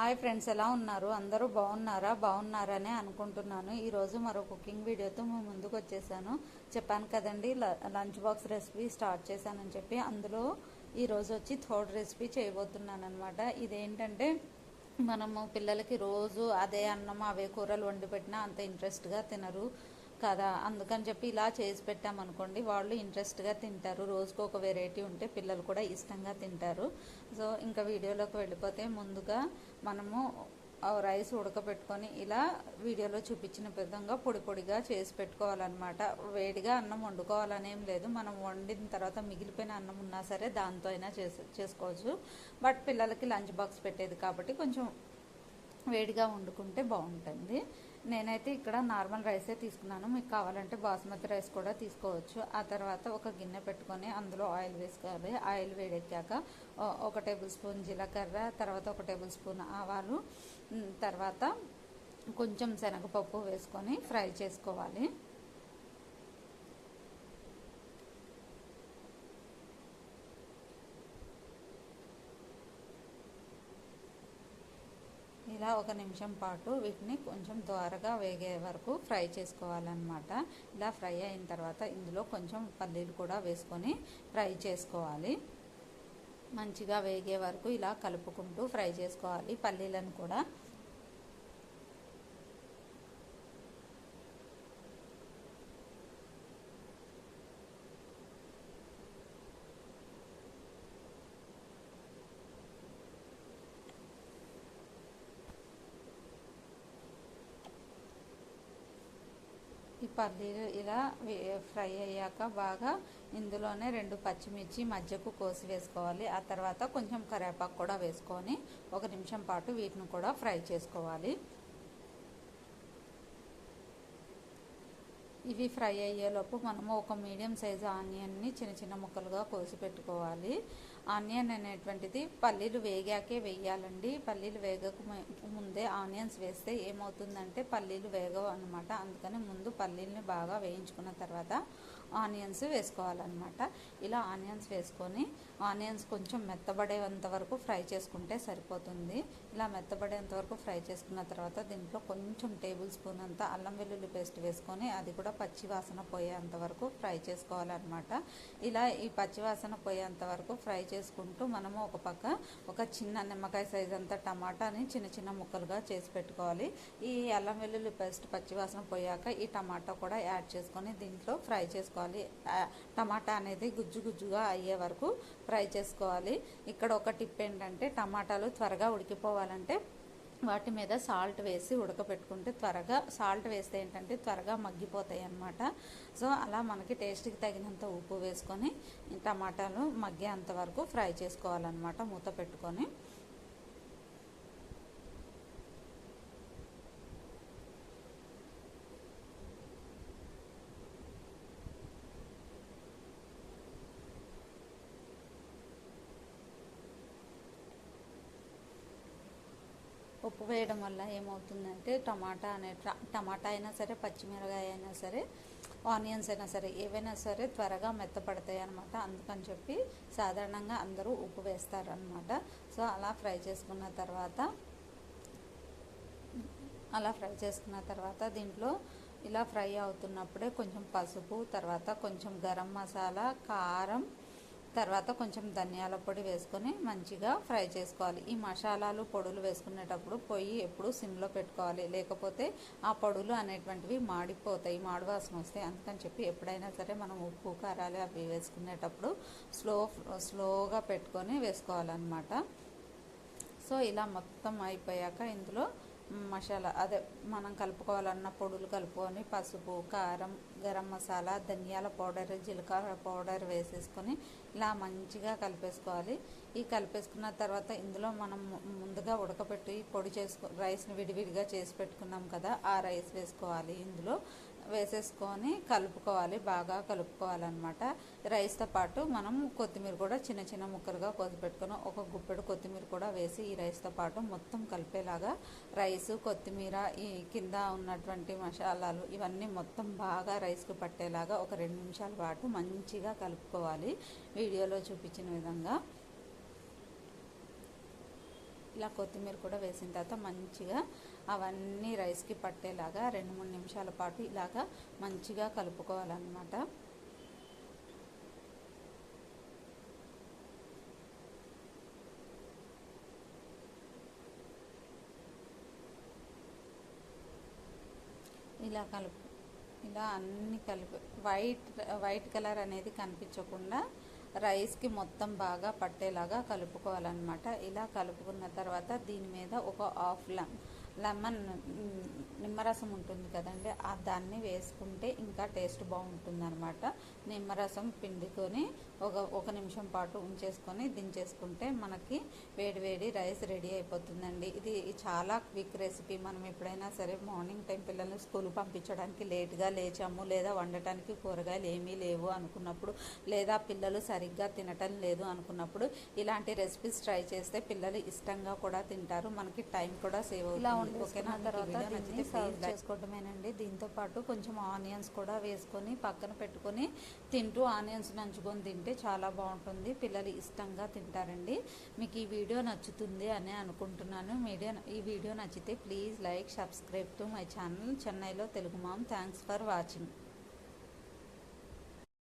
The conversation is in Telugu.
హాయ్ ఫ్రెండ్స్ ఎలా ఉన్నారు? అందరూ బాగున్నారా? బాగున్నారనే అనుకుంటున్నాను. ఈరోజు మరో కుకింగ్ వీడియోతో మేము ముందుకు వచ్చేసాను. చెప్పాను కదండి ల- లంచ్ బాక్స్ రెసిపీ స్టార్ట్ చేశానని చెప్పి అందులో ఈరోజు వచ్చి థర్డ్ రెసిపీ చేయబోతున్నాను అనమాట ఇదేంటంటే మనము పిల్లలకి రోజు అదే అన్నం అవే కూరలు వండి పెట్టినా అంత ఇంట్రెస్ట్గా తినరు. కదా అందుకని చెప్పి ఇలా చేసి పెట్టామనుకోండి వాళ్ళు ఇంట్రెస్ట్గా తింటారు. రోజుకు ఒక వెరైటీ ఉంటే పిల్లలు కూడా ఇష్టంగా తింటారు. సో ఇంకా వీడియోలోకి వెళ్ళిపోతే ముందుగా మనము రైస్ ఉడకబెట్టుకొని ఇలా వీడియోలో చూపించిన విధంగా పొడి పొడిగా చేసి పెట్టుకోవాలన్నమాట. వేడిగా అన్నం వండుకోవాలనేం లేదు. మనం వండిన తర్వాత మిగిలిపోయిన అన్నం ఉన్నా సరే దాంతో అయినా చేసుకోవచ్చు. బట్ పిల్లలకి లంచ్ బాక్స్ పెట్టేది కాబట్టి కొంచెం వేడిగా వండుకుంటే బాగుంటుంది. నేనైతే ఇక్కడ నార్మల్ రైసే తీసుకున్నాను. మీకు కావాలంటే బాస్మతి రైస్ కూడా తీసుకోవచ్చు. ఆ తర్వాత ఒక గిన్నె పెట్టుకొని అందులో ఆయిల్ వేసుకోవాలి. ఆయిల్ వేడెక్కాక ఒక టేబుల్ స్పూన్ జీలకర్ర తర్వాత ఒక టేబుల్ స్పూన్ ఆవాలు తర్వాత కొంచెం శనగపప్పు వేసుకొని ఫ్రై చేసుకోవాలి. ఇలా ఒక నిమిషం పాటు వీటిని కొంచెం త్వరగా వేగే వరకు ఫ్రై చేసుకోవాలన్నమాట. ఇలా ఫ్రై అయిన తర్వాత ఇందులో కొంచెం పల్లీలు కూడా వేసుకొని ఫ్రై చేసుకోవాలి. మంచిగా వేగే వరకు ఇలా కలుపుకుంటూ ఫ్రై చేసుకోవాలి పల్లీలను కూడా. ఈ పల్లీలు ఇలా ఫ్రై అయ్యాక బాగా ఇందులోనే రెండు పచ్చిమిర్చి మధ్యకు కోసి వేసుకోవాలి. ఆ తర్వాత కొంచెం కరివేపాకు కూడా వేసుకొని ఒక నిమిషం పాటు వీటిని కూడా ఫ్రై చేసుకోవాలి. ఇవి ఫ్రై అయ్యేలోపు మనము ఒక మీడియం సైజు ఆనియన్ని చిన్న చిన్న ముక్కలుగా కోసి పెట్టుకోవాలి. ఆనియన్ అనేటువంటిది పల్లీలు వేగాకే వేయాలండి. పల్లీలు వేగక ముందే ఆనియన్స్ వేస్తే ఏమవుతుందంటే పల్లీలు వేగవు అనమాట అందుకని ముందు పల్లీల్ని బాగా వేయించుకున్న తర్వాత ఆనియన్స్ వేసుకోవాలన్నమాట. ఇలా ఆనియన్స్ వేసుకొని ఆనియన్స్ కొంచెం మెత్తబడేంత వరకు ఫ్రై చేసుకుంటే సరిపోతుంది. ఇలా మెత్తబడేంత వరకు ఫ్రై చేసుకున్న తర్వాత దీంట్లో కొంచెం టేబుల్ స్పూన్ అంత అల్లం వెల్లుల్లి పేస్ట్ వేసుకొని అది కూడా పచ్చి వాసన పోయేంత వరకు ఫ్రై చేసుకోవాలన్నమాట. ఇలా ఈ పచ్చి వాసన పోయేంత వరకు ఫ్రై చేసుకుంటూ మనము ఒక పక్క ఒక చిన్న నిమ్మకాయ సైజ్ అంత టమాటాని చిన్న చిన్న ముక్కలుగా చేసి పెట్టుకోవాలి. ఈ అల్లం వెల్లుల్లి పేస్ట్ పచ్చి వాసన పోయాక ఈ టమాటా కూడా యాడ్ చేసుకొని దీంట్లో ఫ్రై చేసుకోవాలి. చేసుకోవాలి. టమాటా అనేది గుజ్జు గుజ్జుగా అయ్యే వరకు ఫ్రై చేసుకోవాలి. ఇక్కడ ఒక టిప్ ఏంటంటే టమాటాలు త్వరగా ఉడికిపోవాలంటే వాటి మీద సాల్ట్ వేసి ఉడకపెట్టుకుంటే త్వరగా సాల్ట్ వేస్తే ఏంటంటే త్వరగా మగ్గిపోతాయి అన్నమాట. సో అలా మనకి టేస్ట్కి తగినంత ఉప్పు వేసుకొని టమాటాలు మగ్గేంత వరకు ఫ్రై చేసుకోవాలన్నమాట మూత పెట్టుకొని. ఉప్పు వేయడం వల్ల ఏమవుతుందంటే టమాటా అనే ట- టమాటా అయినా సరే పచ్చిమిరకాయ అయినా సరే ఆనియన్స్ అయినా సరే ఏవైనా సరే త్వరగా మెత్తపడతాయి అనమాట అందుకని చెప్పి సాధారణంగా అందరూ ఉప్పు వేస్తారనమాట సో అలా ఫ్రై చేసుకున్న తర్వాత అలా ఫ్రై చేసుకున్న తర్వాత దీంట్లో ఇలా ఫ్రై అవుతున్నప్పుడే కొంచెం పసుపు తర్వాత కొంచెం గరం మసాలా కారం తర్వాత కొంచెం ధనియాల పొడి వేసుకొని మంచిగా ఫ్రై చేసుకోవాలి. ఈ మసాలాలు పొడులు వేసుకునేటప్పుడు పొయ్యి ఎప్పుడు సిమ్లో పెట్టుకోవాలి. లేకపోతే ఆ పొడులు అనేటువంటివి మాడిపోతాయి మాడి వాసన వస్తాయి. అందుకని చెప్పి ఎప్పుడైనా సరే మనం ఉప్పు కారాలు అవి వేసుకునేటప్పుడు స్లో స్లోగా పెట్టుకొని వేసుకోవాలన్నమాట. సో ఇలా మొత్తం అయిపోయాక ఇందులో మసాలా అదే మనం కలుపుకోవాలన్న పొడులు కలుపుకొని పసుపు కారం గరం మసాలా ధనియాల పౌడర్ జీలకర్ర పౌడర్ వేసేసుకొని ఇలా మంచిగా కలిపేసుకోవాలి. ఈ కలిపేసుకున్న తర్వాత ఇందులో మనం ముందుగా ఉడకబెట్టి పొడి చేసుకో రైస్ని విడివిడిగా చేసి పెట్టుకున్నాం కదా ఆ రైస్ వేసుకోవాలి ఇందులో. వేసేసుకొని కలుపుకోవాలి బాగా కలుపుకోవాలన్నమాట. రైస్తో పాటు మనం కొత్తిమీర కూడా చిన్న చిన్న ముక్కలుగా కోసి పెట్టుకొని ఒక గుప్పెడు కొత్తిమీర కూడా వేసి ఈ రైస్తో పాటు మొత్తం కలిపేలాగా రైస్ కొత్తిమీర ఈ కింద ఉన్నటువంటి మసాలాలు ఇవన్నీ మొత్తం బాగా రైస్కి పట్టేలాగా ఒక రెండు నిమిషాల పాటు మంచిగా కలుపుకోవాలి. వీడియోలో చూపించిన విధంగా. ఇలా కొత్తిమీర కూడా వేసిన తర్వాత మంచిగా అవన్నీ రైస్కి పట్టేలాగా రెండు మూడు నిమిషాల పాటు ఇలాగా మంచిగా కలుపుకోవాలన్నమాట. ఇలా కలుపు ఇలా అన్ని కలిపి వైట్ వైట్ కలర్ అనేది కనిపించకుండా రైస్కి మొత్తం బాగా పట్టేలాగా కలుపుకోవాలన్నమాట. ఇలా కలుపుకున్న తర్వాత దీని మీద ఒక హాఫ్ లెమన్ లెమన్ నిమ్మరసం ఉంటుంది కదండి ఆ దాన్ని వేసుకుంటే ఇంకా టేస్ట్ బాగుంటుంది అనమాట నిమ్మరసం పిండుకొని ఒక ఒక నిమిషం పాటు ఉంచేసుకొని దించేసుకుంటే మనకి వేడి వేడి రైస్ రెడీ అయిపోతుందండి. ఇది చాలా క్విక్ రెసిపీ. మనం ఎప్పుడైనా సరే మార్నింగ్ టైం పిల్లల్ని స్కూల్ పంపించడానికి లేట్గా లేచాము లేదా వండటానికి కూరగాయలు ఏమీ లేవు అనుకున్నప్పుడు లేదా పిల్లలు సరిగ్గా తినటం లేదు అనుకున్నప్పుడు ఇలాంటి రెసిపీస్ ట్రై చేస్తే పిల్లలు ఇష్టంగా కూడా తింటారు. మనకి టైం కూడా సేవ్ అవుతుంది. ఓకేనా? తర్వాత దీన్ని సర్వ్ ప్లీజ్ చేసుకోవడమేనండి దీంతో పాటు కొంచెం ఆనియన్స్ కూడా వేసుకొని పక్కన పెట్టుకొని తింటూ ఆనియన్స్ నంచుకొని తింటే చాలా బాగుంటుంది. పిల్లలు ఇష్టంగా తింటారండి. మీకు ఈ వీడియో నచ్చుతుంది అని అనుకుంటున్నాను. మీడియో ఈ వీడియో నచ్చితే please like subscribe to my channel. చెన్నైలో Telugu mom. Thanks for watching.